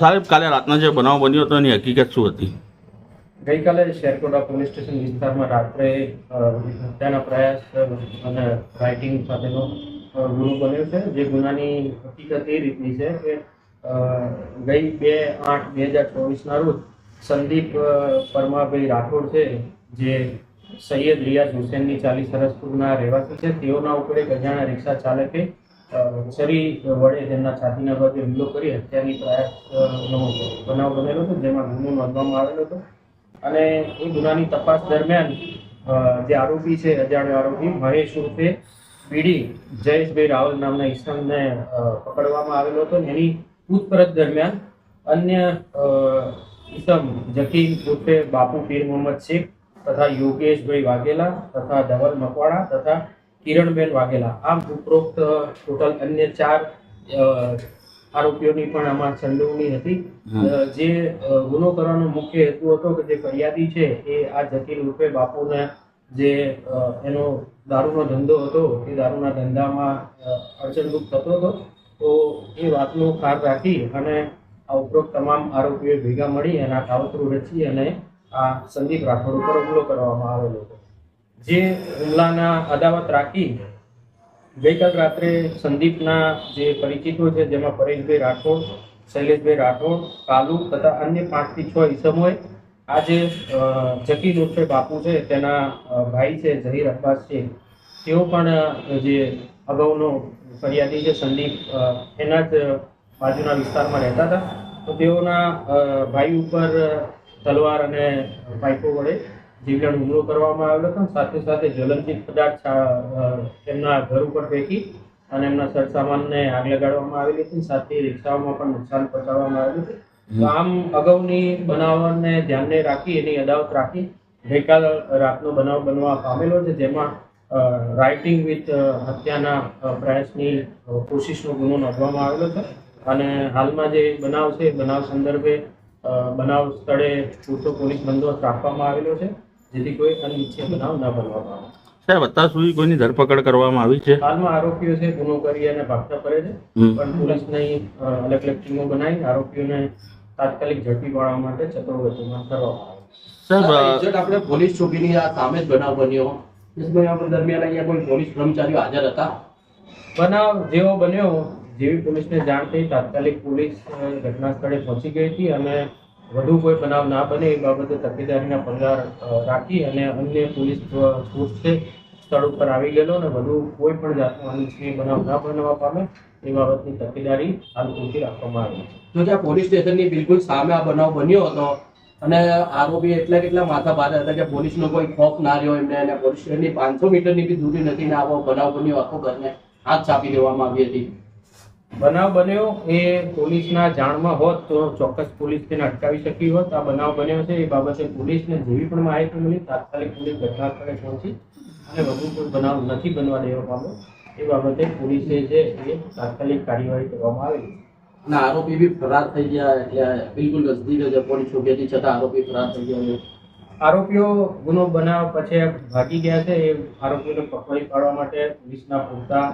સાહેબ, કાલે રાતના જે બનાવ બન્યો હતો એની હકીકત શું હતી? ગઈકાલે શેરકોટા પોલીસ સ્ટેશન વિસ્તારમાં રાત્રે હત્યાના પ્રયાસ અને રાઇટિંગ સાથેનો ગુનો બન્યો છે. જે ગુનાની હકીકત એ રીતની છે કે ગઈ બે આઠ બે હજાર ચોવીસના રોજ સંદીપ પરમાભાઈ રાઠોડ છે, જે સૈયદ રિયાઝ હુસેનની ચાલીસ સરસપુરના રહેવાસી છે. તેઓના ઉપર એક અજાણા રિક્ષા ચાલકે છરી વડે તેમના છાતીના ભાગે હુમલો કરી હત્યાની પ્રયાસનો બનાવ બનેલો હતો જેમાં ગુનો નોંધવામાં આવેલો હતો અને એ ગુનાની તપાસ દરમિયાન જે આરોપી છે, અજાણ્યો આરોપી મહેશ ઉર્ફે પીડી જયેશભાઈ રાવલ નામના ઈસમને પકડવામાં આવેલો હતો એની પૂછપરછ દરમિયાન અન્ય ઈસમ જકીમ ઉર્ફે બાપુ પીર મોહમ્મદ શેખ તથા યોગેશભાઈ વાઘેલા તથા ધવલ મકવાણા તથા કિરણબેન વાઘેલા. આમ ઉપરોક્ત ટોટલ અન્ય ચાર આરોપીઓની પણ આમાં સંડોવણી હતી. જે ગુનો કરવાનો મુખ્ય હેતુ હતો કે જે ફરિયાદી છે એ આ જટિલ રૂપે બાપુને જે એનો દારૂનો ધંધો હતો એ દારૂના ધંધામાં અડચણરૂપ થતો હતો. તો એ વાતનો ખાર રાખી અને આ ઉપરોક્ત તમામ આરોપીઓ ભેગા મળી એના આ કાવતરું રચી અને આ સંદીપ રાઠોડ ઉપર હુમલો કરવામાં આવેલો હતો. જે હુમલાના અદાવત રાખી ગઈકાલ રાત્રે સંદીપના જે પરિચિતો છે, જેમાં પરેશભાઈ રાઠોડ, શૈલેષભાઈ રાઠોડ, કાલુ તથા અન્ય પાંચથી છ ઈસમોએ આજે જકી ઉર્ફે બાપુ છે, તેના ભાઈ છે, ઝહીર અબ્બાસ છે, તેઓ પણ જે અગાઉનો ફરિયાદી છે, સંદીપ એના જ બાજુના વિસ્તારમાં રહેતા હતા. તો તેઓના ભાઈ ઉપર તલવાર અને પાઇપો વડે જીવલેણ હુમલો કરવામાં આવેલો હતો સાથે સાથે જ્વલનશીલ પદાર્થ એમના ઘર ઉપર ફેંકી અને એમના સરસામાનને આગ લગાડવામાં આવેલી હતી સાથે રિક્ષાઓમાં પણ નુકસાન પહોંચાડવામાં આવેલું હતું. આમ અગાઉની બનાવને ધ્યાને રાખી, એની અદાવત રાખી ગઈકાલ રાતનો બનાવ બનવા પામેલો છે, જેમાં રાઇટિંગ વિથ હત્યાના પ્રયાસની કોશિશનો ગુનો નોંધવામાં આવેલો છે. અને હાલમાં જે બનાવ છે, બનાવ સંદર્ભે બનાવ સ્થળે પૂરતો પોલીસ બંદોબસ્ત રાખવામાં આવેલો છે. જેથી કોઈ અનિચ્છનીય બનાવ ન બનવા પામે સાહેબ અત્યાર સુધી કોઈની ધરપકડ કરવામાં આવી છે? હાલમાં આરોપીઓ છે ગુનો કરી અને ભાગતા ફરે છે. પણ પોલીસની અલગ અલગ ટીમો બનાવી આરોપીઓને તાત્કાલિક ઝડપી પાડવા માટે ચક્રવર્તીમાં કરવામાં આવે સાહેબ આપણે પોલીસ ચોકીની આ સામે જ બનાવ બન્યો. દરમિયાન અહીંયા કોઈ પોલીસ કર્મચારીઓ હાજર હતા? બનાવ જેવો બન્યો જેવી પોલીસને જાણ થઈ તાત્કાલિક પોલીસ ઘટના સ્થળે પહોંચી ગઈ હતી અને વધુ કોઈ બનાવ ના બને એ બાબતે તકેદારીના પગલાં રાખી અને અન્ય પોલીસ સ્થળ ઉપર આવી ગયેલો અને વધુ કોઈ પણ જાતનો અનિચ્છનીય બનાવ ના બનવા પામે એ બાબતની તકેદારી હાલ પૂરતી રાખવામાં આવી છે. જો પોલીસ સ્ટેશનની બિલકુલ સામે આ બનાવ બન્યો હતો અને આરોપી એટલા કેટલા માથા ભારે હતા કે પોલીસનો કોઈ ખોફ ના રહ્યો એમને અને પોલીસ સ્ટેશનની પાંચસો મીટરની બી દૂરી નથી ને આવો બનાવ બન્યો આખો ઘરને હાથ છાપી દેવામાં આવી હતી. બનાવ બન્યો એ પોલીસના જાણમાં હોત તો ચોક્કસ પોલીસ તેને અટકાવી શકી હોત. આ બનાવ બન્યો છે એ બાબતે પોલીસને જેવી પણ માહિતી મળી તાત્કાલિક પોલીસ ઘટનાસ્થળે પહોંચી અને વધુ કોઈ બનાવ નથી બનવા દેવા પામ્યો. એ બાબતે પોલીસે જે એ તાત્કાલિક કાર્યવાહી કરવામાં આવેલી અને આરોપી બી ફરાર થઈ ગયા એટલે બિલકુલ ગજદી છે પોલીસ ચોકીથી છતાં આરોપી ફરાર થઈ ગયા છે. આરોપીઓ ગુનો બનાવ પછી ભાગી ગયા છે એ આરોપીઓને પકડી પાડવા માટે પોલીસના પૂરતા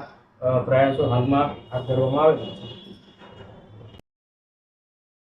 પ્રયાસો હાલમાં હાથ ધરવામાં આવે છે.